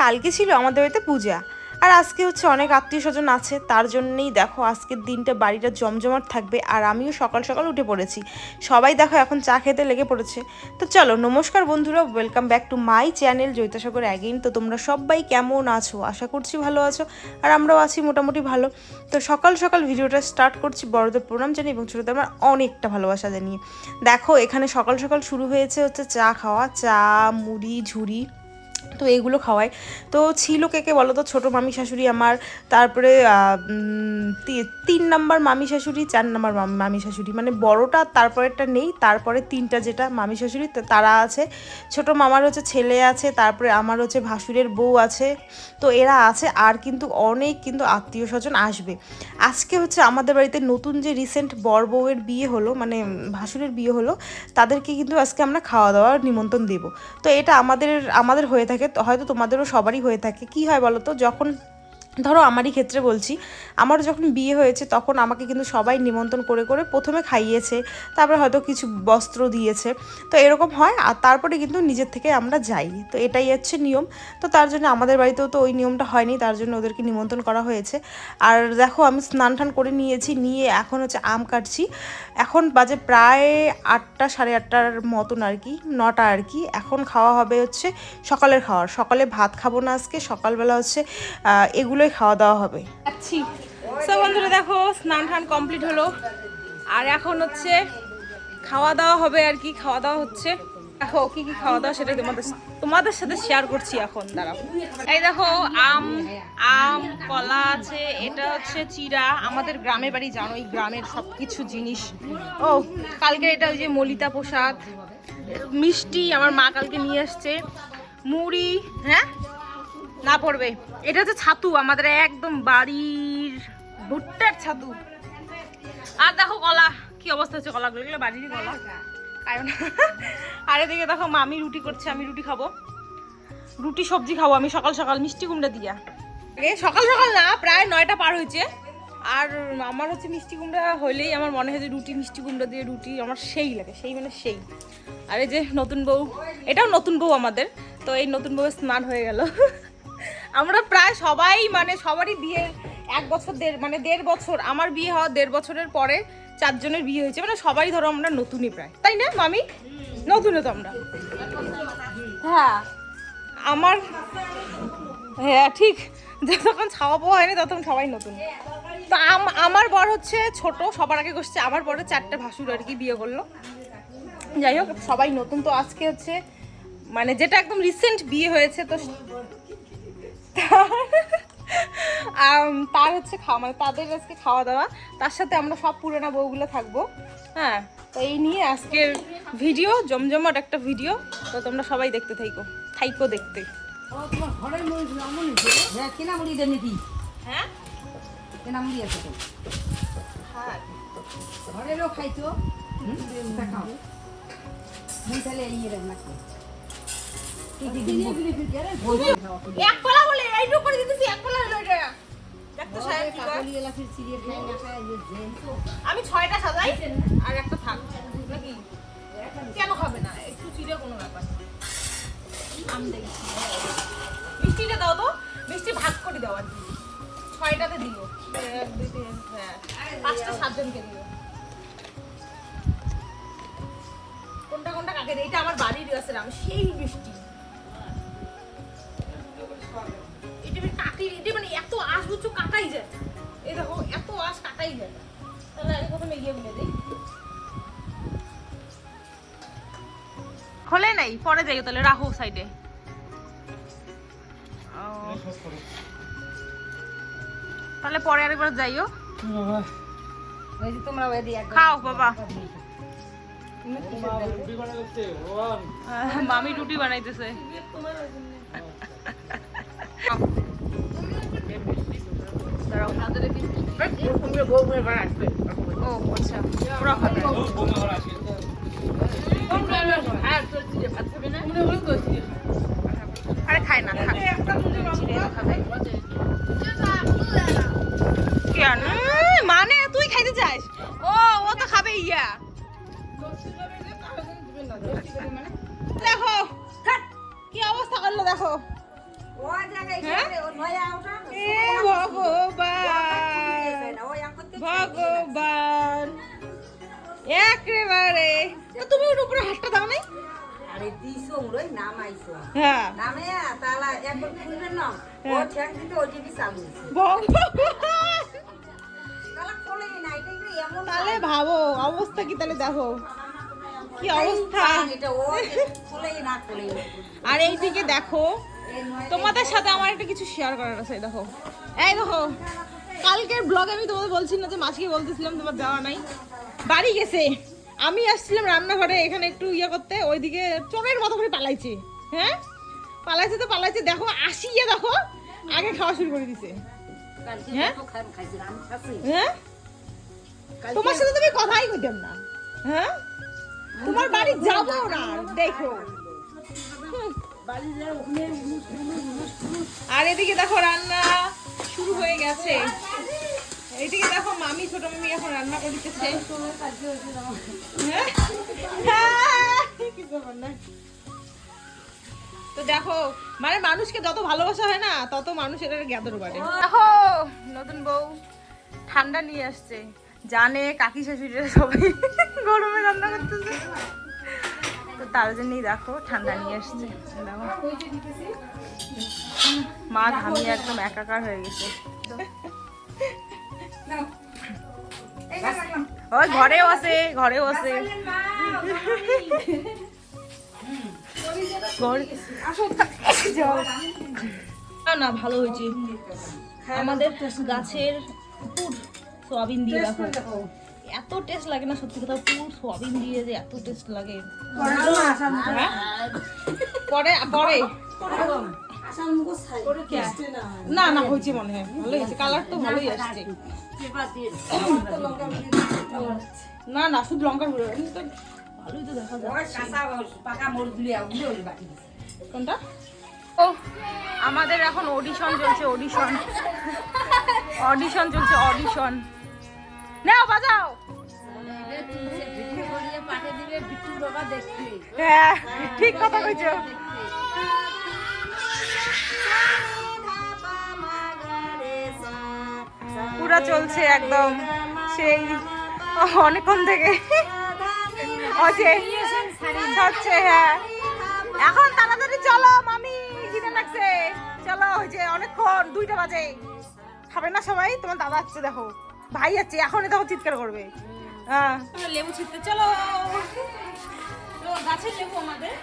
কালকে ছিল আমাদের বাড়িতে পূজা। আর আজকে হচ্ছে অনেক আত্মীয় স্বজন আছে, তার জন্যেই দেখো আজকের দিনটা বাড়িটা জমজমাট থাকবে। আর আমিও সকাল সকাল উঠে পড়েছি। সবাই দেখো এখন চা খেতে লেগে পড়েছে। তো চলো, নমস্কার বন্ধুরা welcome back to my channel জৈতাসাগর again তো তোমরা সবাই কেমন আছো? আশা করছি ভালো আছো, আর আমরাও আছি মোটামুটি ভালো। তো সকাল সকাল ভিডিওটা স্টার্ট করছি বড়দের প্রণাম জানিয়ে এবং ছোটোদের আমার অনেকটা ভালোবাসা জানিয়ে। দেখো, এখানে সকাল সকাল শুরু হয়েছে হচ্ছে চা খাওয়া। চা, মুড়ি, ঝুড়ি। তো এগুলো খাওয়াই। তো ছিল কে কে বলো তো ছোটো মামি শাশুড়ি আমার, তারপরে তিন নাম্বার মামি শাশুড়ি, চার নাম্বার মামি শাশুড়ি। মানে বড়টা তারপরেরটা নেই, তারপরে তিনটা যেটা মামি শাশুড়ি তারা আছে। ছোট মামার হচ্ছে ছেলে আছে, তারপরে আমার হচ্ছে ভাসুরের বউ আছে। তো এরা আছে, আর কিন্তু অনেক কিন্তু আত্মীয় স্বজন আসবে। আজকে হচ্ছে আমাদের বাড়িতে নতুন যে রিসেন্ট বর বউয়ের বিয়ে হলো মানে ভাসুরের বিয়ে হলো, তাদেরকে কিন্তু আজকে আমরা খাওয়া দাওয়ার নিমন্ত্রণ দেব। তো এটা আমাদের আমাদের হয়ে থাকে হয়তো তোমাদেরও সবারই হয়ে থাকে। কি হয় বলো তো? যখন ধরো আমারই ক্ষেত্রে বলছি আমার যখন বিয়ে হয়েছে তখন আমাকে কিন্তু সবাই নিমন্ত্রণ করে করে প্রথমে খাইয়েছে তারপরে হয়তো কিছু বস্ত্র দিয়েছে। তো এরকম হয় আর তারপরে কিন্তু নিজের থেকে আমরা যাই। তো এটাই হচ্ছে নিয়ম। তো তার জন্য আমাদের বাড়িতেও তো ওই নিয়মটা হয়নি তার জন্য ওদেরকে নিমন্ত্রণ করা হয়েছে। আর দেখো আমি স্নান টান করে নিয়েছি নিয়ে এখন হচ্ছে আম কাটছি। এখন বাজে প্রায় আটটা সাড়ে আটটার মতন আর কি নটা আর কি। এখন খাওয়া হবে হচ্ছে সকালের খাওয়ার। সকালে ভাত খাব না আজকে সকালবেলা হচ্ছে আহ, এগুলোই খাওয়া দাওয়া হবে। সো বন্ধুরা দেখো স্নান টান কমপ্লিট হলো। আর এখন হচ্ছে খাওয়া দাওয়া হবে আর কি খাওয়া দাওয়া হচ্ছে। দেখো কি কি খাওয়া দাওয়া সেটা তোমাদের তোমাদের সাথে শেয়ার করছি এখন দাঁড়াও। এই দেখো আম আম কলা আছে এটা হচ্ছে চিরা আমাদের গ্রামের বাড়ি জানো এই গ্রামের সব কিছু জিনিস। ও। কালকে এটা ওই যে মলিতা প্রসাদ মিষ্টি আমার মা কালকে নিয়ে আসছে। মুড়ি হ্যাঁ? না পড়বে। এটা হচ্ছে ছাতু, আমাদের একদম বাড়ির ভুট্টার ছাতু। আর দেখো কলা, কি অবস্থা হচ্ছে কলাগুলো? এগুলো বাড়িরই কলা। কারণ আর এদিকে দেখো মামি রুটি করছে, আমি রুটি খাব। রুটি, সবজি খাব আমি সকাল সকাল, মিষ্টি কুমড়া দিয়া। এ, সকাল সকাল না, প্রায় নয়টা পার হয়েছে। আর আমার হচ্ছে মিষ্টি কুমড়া হলেই আমার মনে হয় যে রুটি, মিষ্টি কুমড়া দিয়ে রুটি আমার সেই লাগে, সেই মানে সেই। আর এই যে নতুন বউ, এটাও নতুন বউ আমাদের, তো এই নতুন বউয়ের স্নান হয়ে গেল। আমরা প্রায় সবাই মানে সবারই বিয়ে এক বছর, দেড় মানে দেড় বছর। আমার বিয়ে হওয়া দেড় বছরের পরে চারজনের বিয়ে হয়েছে। মানে সবাই ধরো আমরা নতুনই প্রায়। তাই না, মামি? নতুনই তো আমরা। হ্যাঁ। আমার হ্যাঁ ঠিক। যতক্ষণ ছাওয়া পাওয়া হয়নি, ততক্ষণ সবাই নতুন। তো আম- আমার বর হচ্ছে ছোট, সবার আগে করছে আমার পরে চারটে ভাসুর আর কি বিয়ে করল। যাই হোক, সবাই নতুন। তো আজকে হচ্ছে মানে যেটা একদম রিসেন্ট বিয়ে হয়েছে, তো তার হচ্ছে খাওয়া মানে তাদের আজকে খাওয়া দাওয়া। তার সাথে আমরা সব পুরোনো বউগুলো থাকব। হ্যাঁ তো এই নিয়ে আজকের ভিডিও জমজমাট একটা ভিডিও। তো তোমরা সবাই দেখতে থাইকো থাইকো দেখতে। হ্যাঁ কেনা মুড়ি দেন নাকি? হ্যাঁ? কেনা মুড়ি আছে তো। ঘরেরও খাইতো তা তাহলে ইয়ে রান্না খাও কি কি দিন এক পালা এইটুকু করে দিতেছি এক পালা হলো এটা দেখতো সাহেব কি আমি ছয়টা সাজাই আর একটা থাক। নাকি? কেন খাবে না? একটু চিড়ে কোনো ব্যাপার। আমি দেখছি। মিষ্টিটা দাও তো। মিষ্টি ভাগ করে দাও আর ছয়টাতে দিও। এক দুই তিন হ্যাঁ। পাঁচটা সাতজনকে দিও। কোনটা কোনটা কাকে দিই এটা আমার বাড়ির গাছের আম সেই মিষ্টি। আমি কাটি এটা মানে এত আশ বুঝছ কাটাই যায়। এই দেখো এত আশ কাটাই যায়। তাহলে আগে প্রথমে ইয়ে বলে দিই। খোলে নাই পরে যাই তাহলে রাখো সাইডে তাহলে পরে আরেকবার যাইও। তোমরা খাও বাবা। মামি রুটি বানাইতেছে ও আচ্ছা খায় না কেন মানে তুই খাইতে চাস ও ও তো খাবে ইয়া দেখো কি অবস্থা করল দেখো ওই হ্যাঁ এ ভগবান একেবারে। তো তুমি ওর উপরে হাতটা দাও নাই? আরে দিছো ওই নাম আইছো হ্যাঁ। নামে তালা একবার খুলবেন না? ও ঠ্যাং দিতে ওই টিভি চালু হয়েছে ভগবান তালা খোলেই না এটা একটু এমন তাহলে ভাবো অবস্থা কি তাহলে দেখো? কি অবস্থা? এটা ও খোলেই না খোলেই না। আর এইদিকে দেখো তোমাদের সাথে আমার একটা কিছু শেয়ার করার আছে দেখো। এই দেখো কালকের ব্লগে আমি তোমাদের বলছি না যে মাসিকে বলতেছিলাম তোমার দেওয়া নাই। বাড়ি গেছে। আমি আসছিলাম রান্নাঘরে এখানে একটু ইয়ে করতে ওইদিকে চোরের মতো করে পালাইছে হ্যাঁ? পালাইছে তো পালাইছে দেখো আসি আসিয়ে দেখো আগে খাওয়া শুরু করে দিছে। হ্যাঁ? হ্যাঁ? তোমার সাথে তুমি কথাই কইতাম না হ্যাঁ? তোমার বাড়ি যাব না দেখো। আর এদিকে দেখো রান্না শুরু হয়ে গেছে। এইদিকে দেখো মামি ছোট মামি এখন রান্না করিতেছে। হ্যাঁ? হ্যাঁ, তো দেখো মানে মানুষকে যত ভালোবাসা হয় না তত মানুষ এটা জ্ঞাতর বাড়ে। দেখো নতুন বউ ঠান্ডা নিয়ে আসছে। জানে কাকি শাশুড়িরা সবাই গরমে রান্না করতেছে। তো তার জন্যই দেখো ঠান্ডা নিয়ে আসছে। দেখো। মা ঘামিয়ে একদম একাকার হয়ে গেছে। ওই ঘরেও আছে ঘরেও আছে। না না ভালো হয়েছে। আমাদের গাছের পুর সোয়াবিন দিয়ে দেখো। এত টেস্ট লাগে না সত্যি কথা পুর সোয়াবিন দিয়ে যে এত টেস্ট লাগে। হ্যাঁ? পরে পরে। না। না হয়েছে মনে হয়। ভালো হয়েছে। কালার তো ভালোই আসছে। না না শুধু লঙ্কার গুঁড়ো। তো ভালোই তো দেখা যায় কোনটা? ও আমাদের এখন অডিশন চলছে অডিশন অডিশন চলছে অডিশন নাও বাজাও। হ্যাঁ ঠিক কথা কইছো। পুরা চলছে একদম। সেই অনেকক্ষণ থেকে। অজে হচ্ছে হ্যাঁ। এখন তাড়াতাড়ি চলো, মামি খিদে লাগছে চলো, ওই যে অনেকক্ষণ, দুইটা বাজে। খাবে না সবাই? তোমার দাদা আসছে, দেখো। ভাই যাচ্ছে এখনই দেখো চিৎকার করবে। হ্যাঁ। লেবু ছিটতে চলো। গাছের লেবু আমাদের।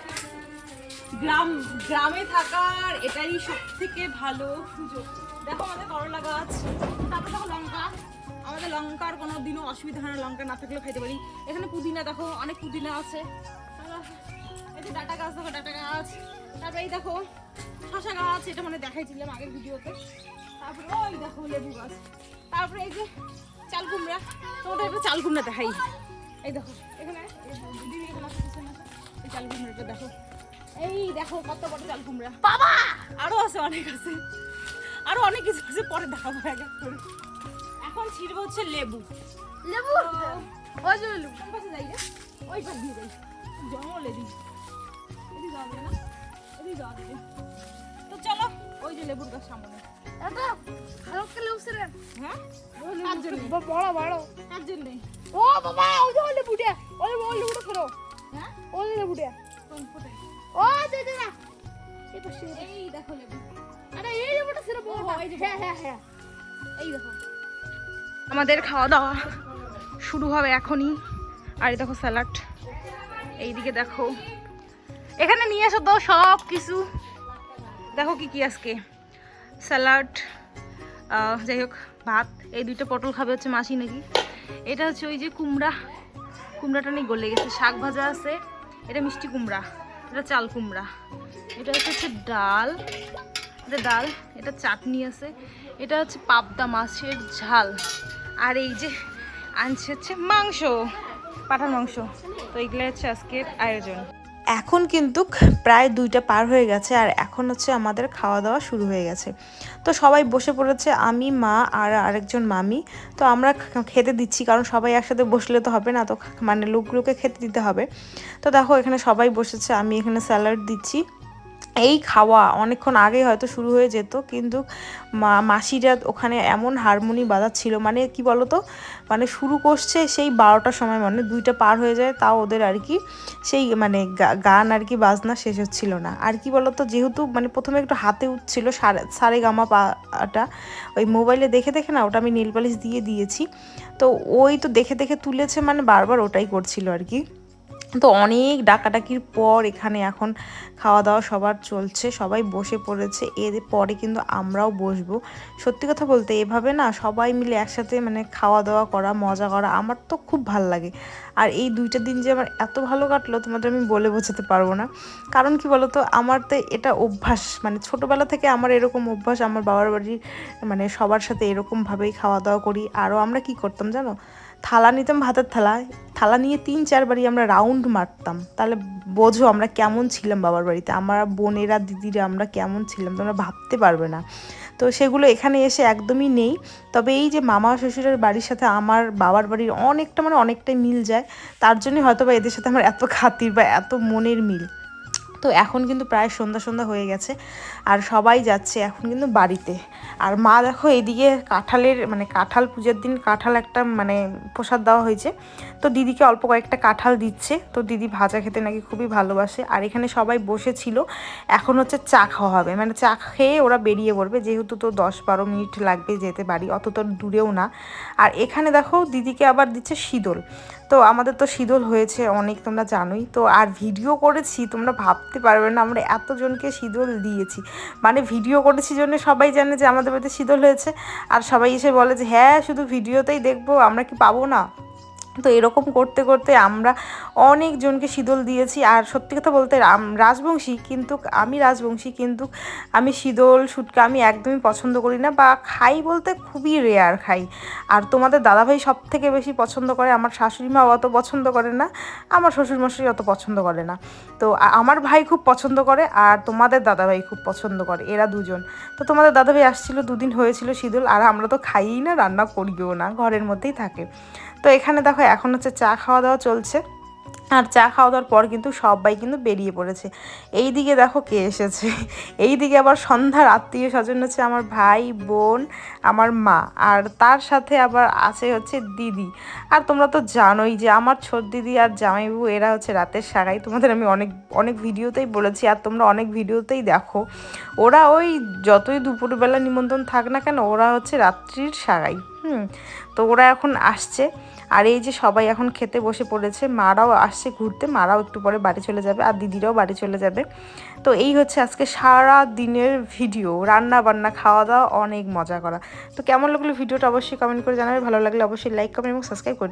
গ্রাম, গ্রামে থাকার এটাই সব থেকে ভালো সুযোগ। দেখো আমাদের করলা গাছ তারপর দেখো লঙ্কা। আমাদের লঙ্কার কোনো দিনও অসুবিধা হয় না লঙ্কা না থাকলেও খাইতে পারি। এখানে পুদিনা দেখো অনেক পুদিনা আছে। এই ডাটা গাছ দেখো ডাটা গাছ। তারপরে এই দেখো শশা গাছ এটা মানে দেখাইছিলাম আগের ভিডিওতে। তারপরে ওই দেখো লেবু গাছ। তারপরে এই যে চাল কুমড়া তোমাদের একটু চাল কুমড়া দেখাই। এই দেখো এখানে। এই চাল কুমড়াটা দেখো। এই দেখো কত বড় চাল কুমড়া। বাবা! আরও আছে অনেক আছে। আরও অনেক কিছু আছে পরে দেখাবো এক এক করে। এখন ছিড়বো হচ্ছে লেবু। লেবু? ওই যে লেবু। কোন পাশে যাই রে। ওই পাশ দিয়ে যাই। জঙ্গল এদিক। যাবে না? এদিক যাবে। তো চলো ওই যে লেবুর গাছ সামনে। হ্যাঁ? বড় বড়। কার জন্যে? ও বাবা ওই যে ওই লেবুটা ওই ওই লেবুটা ফেরো হ্যাঁ? ওই লেবুটা কোন কোথায়? ও দে দে না এই এই দেখো লেবু। আরে এই লেবুটা আমাদের খাওয়া দাওয়া শুরু হবে এখনই। আর দেখো স্যালাড। এইদিকে দেখো। এখানে নিয়ে এসো তো সব কিছু। দেখো কি কি আজকে। স্যালাড যাই হোক, ভাত। এই দুইটা পটল খাবে হচ্ছে মাসি নাকি। এটা হচ্ছে ওই যে কুমড়া। কুমড়াটা নিয়ে গলে গেছে। শাক ভাজা আছে। এটা মিষ্টি কুমড়া। এটা চাল কুমড়া। এটা হচ্ছে ডাল। এটা ডাল, এটা চাটনি আছে। এটা হচ্ছে পাবদা মাছের ঝাল। আর এই যে আনছে হচ্ছে মাংস পাঠার মাংস। তো এইগুলো হচ্ছে আজকের আয়োজন। এখন কিন্তু প্রায় দুইটা পার হয়ে গেছে আর এখন হচ্ছে আমাদের খাওয়া দাওয়া শুরু হয়ে গেছে। তো সবাই বসে পড়েছে, আমি, মা আর আরেকজন মামি। তো আমরা খেতে দিচ্ছি, কারণ সবাই একসাথে বসলে তো হবে না, তো মানে লোকগুলোকে খেতে দিতে হবে। তো দেখো এখানে সবাই বসেছে, আমি এখানে স্যালাড দিচ্ছি। এই খাওয়া অনেকক্ষণ আগে হয়তো শুরু হয়ে যেত, কিন্তু মা, মাসিরা ওখানে এমন হারমোনি বাজাচ্ছিল মানে কি বলতো? মানে শুরু করছে সেই বারোটার সময় মানে দুইটা পার হয়ে যায়, তাও ওদের আর কি সেই মানে গান আর কি বাজনা শেষ হচ্ছিল না। আর কি বলতো, যেহেতু মানে প্রথমে একটু হাতে উঠছিল সারে সারে গামা পাটা, ওই মোবাইলে দেখে দেখে না ওটা আমি নীল পালিশ দিয়ে দিয়েছি, তো ওই তো দেখে দেখে তুলেছে মানে বারবার ওটাই করছিল আর কি। তো অনেক ডাকাডাকির পর এখানে এখন খাওয়া দাওয়া সবার চলছে, সবাই বসে পড়েছে। এর পরে কিন্তু আমরাও বসবো। সত্যি কথা বলতে এভাবে না সবাই মিলে একসাথে মানে খাওয়া দাওয়া করা, মজা করা আমার তো খুব ভালো লাগে। আর এই দুইটা দিন যে আমার এত ভালো কাটলো তোমাদের আমি বলে বোঝাতে পারব না। কারণ কি বলতো? আমার তো এটা অভ্যাস। মানে ছোটোবেলা থেকে আমার এরকম অভ্যাস, আমার বাবার বাড়ির মানে সবার সাথে এরকমভাবেই খাওয়া দাওয়া করি। আরও আমরা কি করতাম জানো? থালা নিতাম ভাতের থালা। থালা নিয়ে তিন চারবারই আমরা রাউন্ড মারতাম। তাহলে বোঝো আমরা কেমন ছিলাম বাবার বাড়িতে। আমার বোনেরা, দিদিরা আমরা কেমন ছিলাম, তোমরা ভাবতে পারবে না। তো সেগুলো এখানে এসে একদমই নেই। তবে এই যে মামা শ্বশুরের বাড়ির সাথে আমার বাবার বাড়ির অনেকটা মানে অনেকটাই মিল যায়। তার জন্যই হয়তো বা এদের সাথে আমার এত খাতির বা এত মনের মিল। তো এখন কিন্তু প্রায় সন্ধ্যা সন্ধ্যা হয়ে গেছে আর সবাই যাচ্ছে এখন কিন্তু বাড়িতে। আর মা দেখো এদিকে কাঁঠালের মানে কাঁঠাল পূজার দিন কাঁঠাল একটা মানে প্রসাদ দেওয়া হয়েছে। তো দিদিকে অল্প কয়েকটা কাঁঠাল দিচ্ছে। তো দিদি ভাজা খেতে নাকি খুবই ভালোবাসে। আর এখানে সবাই বসেছিল। এখন হচ্ছে চা খাওয়া হবে। মানে চা খেয়ে ওরা বেরিয়ে পড়বে। যেহেতু তো দশ বারো মিনিট লাগবে যেতে বাড়ি, অত তো দূরেও না। আর এখানে দেখো দিদিকে আবার দিচ্ছে শীতল। তো আমাদের তো শীতল হয়েছে, অনেক তোমরা জানোই। তো আর ভিডিও করেছি, তোমরা ভাবতে পারবে না, আমরা এতজনকে শীতল দিয়েছি। মানে ভিডিও করেছি জন্য সবাই জানে যে আমাদের বাড়িতে শীতল হয়েছে। আর সবাই এসে বলে যে হ্যাঁ শুধু ভিডিওতেই দেখব, আমরা কি পাবো না? তো এরকম করতে করতে আমরা অনেকজনকে শীতল দিয়েছি। আর সত্যি কথা বলতে রাজবংশী কিন্তু, আমি রাজবংশী কিন্তু আমি শীতল সুটকা আমি একদমই পছন্দ করি না বা খাই বলতে খুবই রেয়ার খাই। আর তোমাদের দাদাভাই সব থেকে বেশি পছন্দ করে, আমার শাশুড়ি মা অত পছন্দ করে না, আমার শ্বশুরমশাই অত পছন্দ করে না। তো আমার ভাই খুব পছন্দ করে আর তোমাদের দাদাভাই খুব পছন্দ করে, এরা দুজন। তো তোমাদের দাদাভাই আসছিল, দুদিন হয়েছিল শীতল, আর আমরা তো খাইই না, রান্না করিও না, ঘরের মধ্যেই থাকে। তো এখানে দেখো এখন হচ্ছে চা খাওয়া দাওয়া চলছে। আর চা খাওয়া দাওয়ার পর কিন্তু সবাই কিন্তু বেরিয়ে পড়েছে। এই দিকে দেখো কে এসেছে। এই দিকে আবার সন্ধ্যার আত্মীয় স্বজন হচ্ছে আমার ভাই, বোন, আমার মা। আর তার সাথে আবার আছে হচ্ছে দিদি। আর তোমরা তো জানোই যে আমার ছোট দিদি আর জামাইবাবু এরা হচ্ছে রাতের সাগাই তোমাদের আমি অনেক অনেক ভিডিওতেই বলেছি আর তোমরা অনেক ভিডিওতেই দেখো। ওরা ওই যতই দুপুরবেলা নিমন্ত্রণ থাক না কেন, ওরা হচ্ছে রাত্রির সাগাই হুম, তো ওরা এখন আসছে। আর এই যে সবাই এখন খেতে বসে পড়েছে, মারাও আসছে ঘুরতে, মারাও একটু পরে বাড়ি চলে যাবে আর দিদিরাও বাড়ি চলে যাবে। তো এই হচ্ছে আজকে সারা দিনের ভিডিও রান্না বান্না খাওয়া দাওয়া অনেক মজা করা। তো কেমন লাগল ভিডিওটা অবশ্যই কমেন্ট করে জানাবে, ভালো লাগলে অবশ্যই লাইক কমেন্ট এবং সাবস্ক্রাইব করে